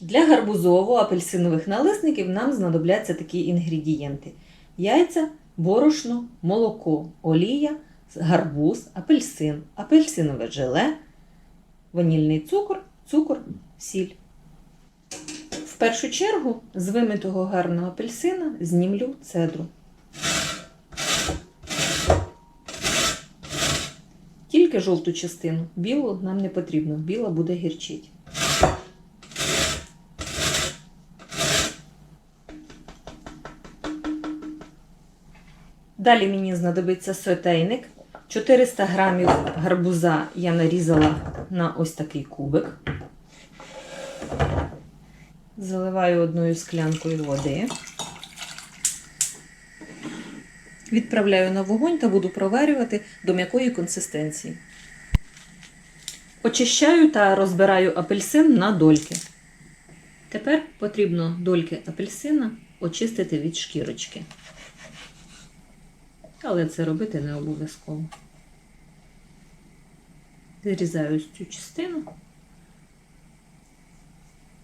Для гарбузово-апельсинових налисників нам знадобляться такі інгредієнти: яйця, борошно, молоко, олія, гарбуз, апельсин, апельсинове желе, ванільний цукор, цукор, сіль. В першу чергу з вимитого гарного апельсина знімлю цедру. Тільки жовту частину. Білу нам не потрібно, біла буде гірчить. Далі мені знадобиться сотейник. 400 грамів гарбуза я нарізала на ось такий кубик. Заливаю одною склянкою води. Відправляю на вогонь та буду проварювати до м'якої консистенції. Очищаю та розбираю апельсин на дольки. Тепер потрібно дольки апельсина очистити від шкірочки. Але це робити не обов'язково. Зрізаю ось цю частину.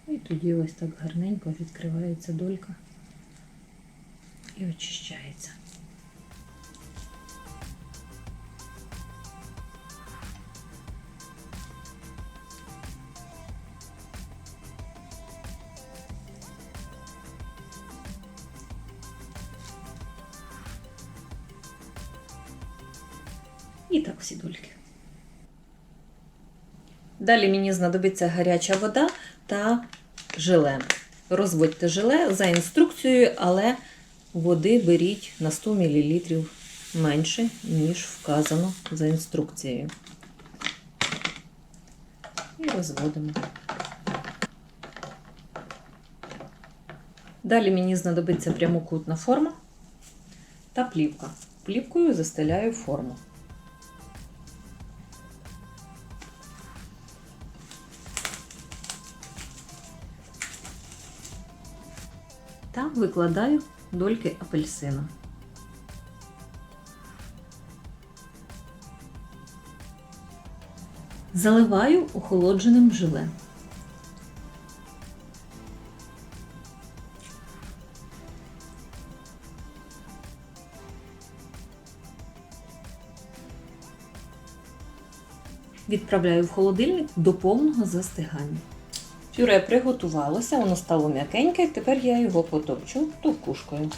І тоді ось так гарненько відкривається долька і очищається. І так всі дольки. Далі мені знадобиться гаряча вода та желе. Розводьте желе за інструкцією, але води беріть на 100 мл менше, ніж вказано за інструкцією. І розводимо. Далі мені знадобиться прямокутна форма та плівка. Плівкою застеляю форму. Та викладаю дольки апельсина. Заливаю охолодженим желе. Відправляю в холодильник до повного застигання. Пюре приготувалося, воно стало м'якеньке, тепер я його потопчу товкушкою.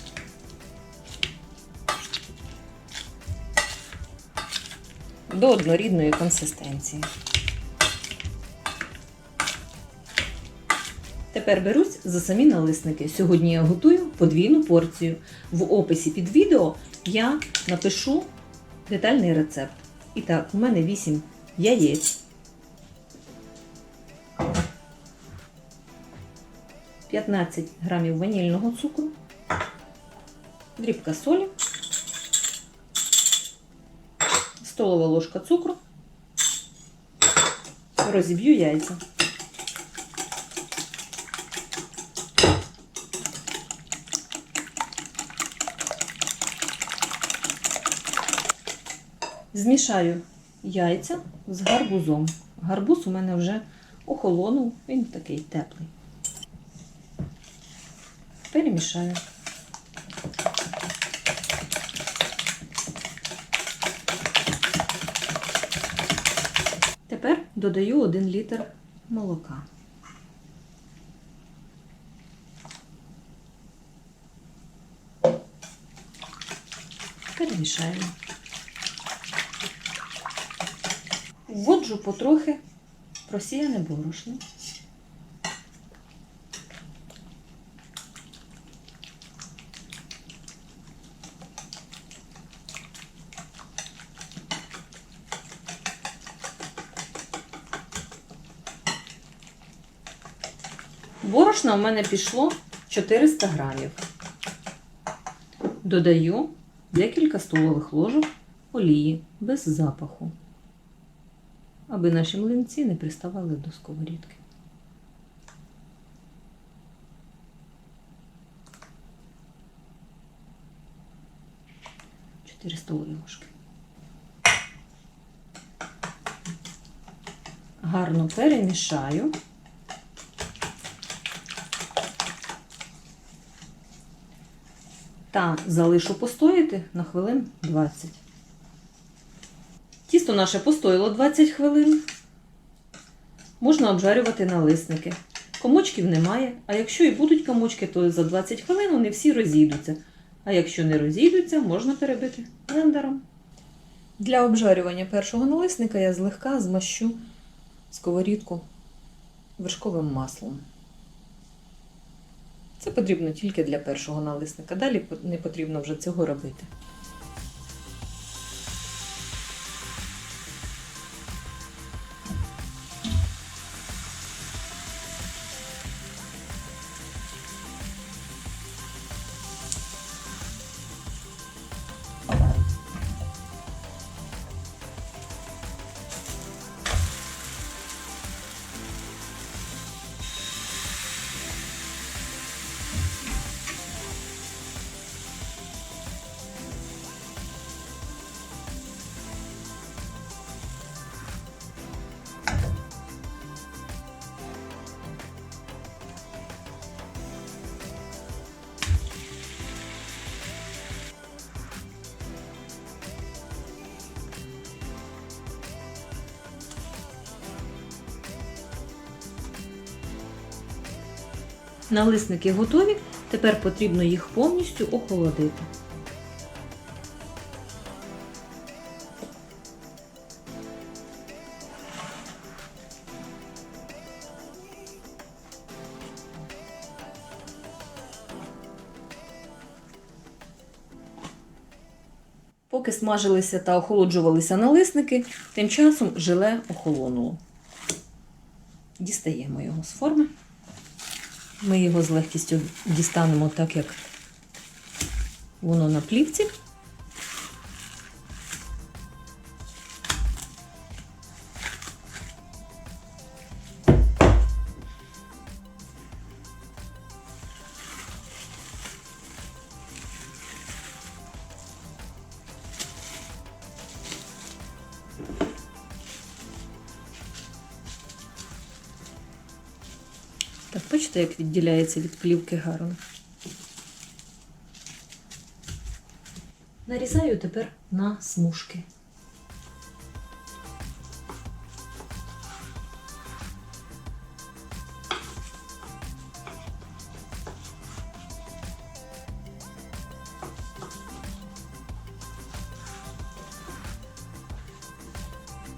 До однорідної консистенції. Тепер берусь за самі налисники. Сьогодні я готую подвійну порцію. В описі під відео я напишу детальний рецепт. І так, у мене 8 яєць. 15 грамів ванільного цукру, дрібка солі, столова ложка цукру, розіб'ю яйця. Змішаю яйця з гарбузом. Гарбуз у мене вже охолонув, він такий теплий. Перемішаю. Тепер додаю 1 літр молока. Перемішаю. Вводжу потрохи просіяне борошно. Борошна у мене пішло 400 грамів. Додаю декілька столових ложок олії без запаху, аби наші млинці не приставали до сковорідки. Чотири столові ложки. Гарно перемішаю. Та залишу постояти на хвилин 20. Тісто наше постояло 20 хвилин. Можна обжарювати налисники. Комочків немає, а якщо і будуть комочки, то за 20 хвилин вони всі розійдуться. А якщо не розійдуться, можна перебити блендером. Для обжарювання першого налисника я злегка змащу сковорідку вершковим маслом. Це потрібно тільки для першого налисника. Далі не потрібно вже цього робити. Налисники готові, тепер потрібно їх повністю охолодити. Поки смажилися та охолоджувалися налисники, тим часом желе охолонуло. Дістаємо його з форми. Ми його з легкістю дістанемо так, як воно на плівці. Бачите, як відділяється від плівки гарно. Нарізаю тепер на смужки.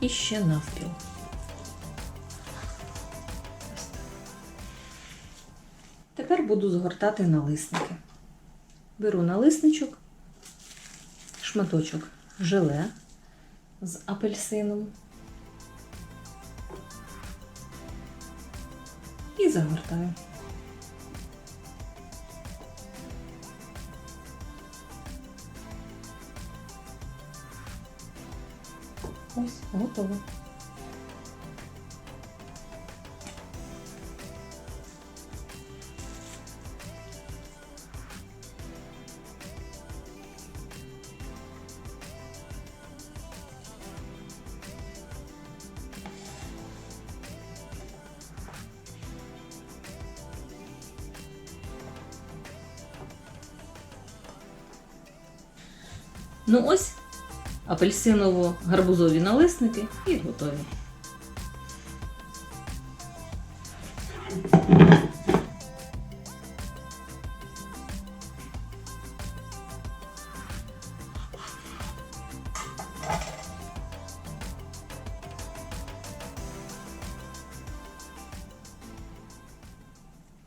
І ще навпіл. Тепер буду згортати налисники. Беру налисничок, шматочок желе з апельсином і загортаю. Ось, готово. Ну ось апельсиново-гарбузові налисники і готові.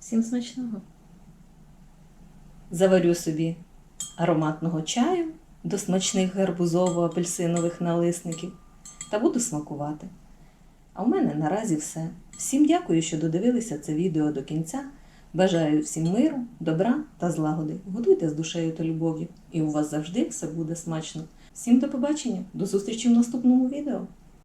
Всім смачного! Заварю собі ароматного чаю до смачних гарбузово-апельсинових налисників та буду смакувати. А в мене наразі все. Всім дякую, що додивилися це відео до кінця. Бажаю всім миру, добра та злагоди. Годуйте з душею та любов'ю, і у вас завжди все буде смачно. Всім до побачення, до зустрічі в наступному відео!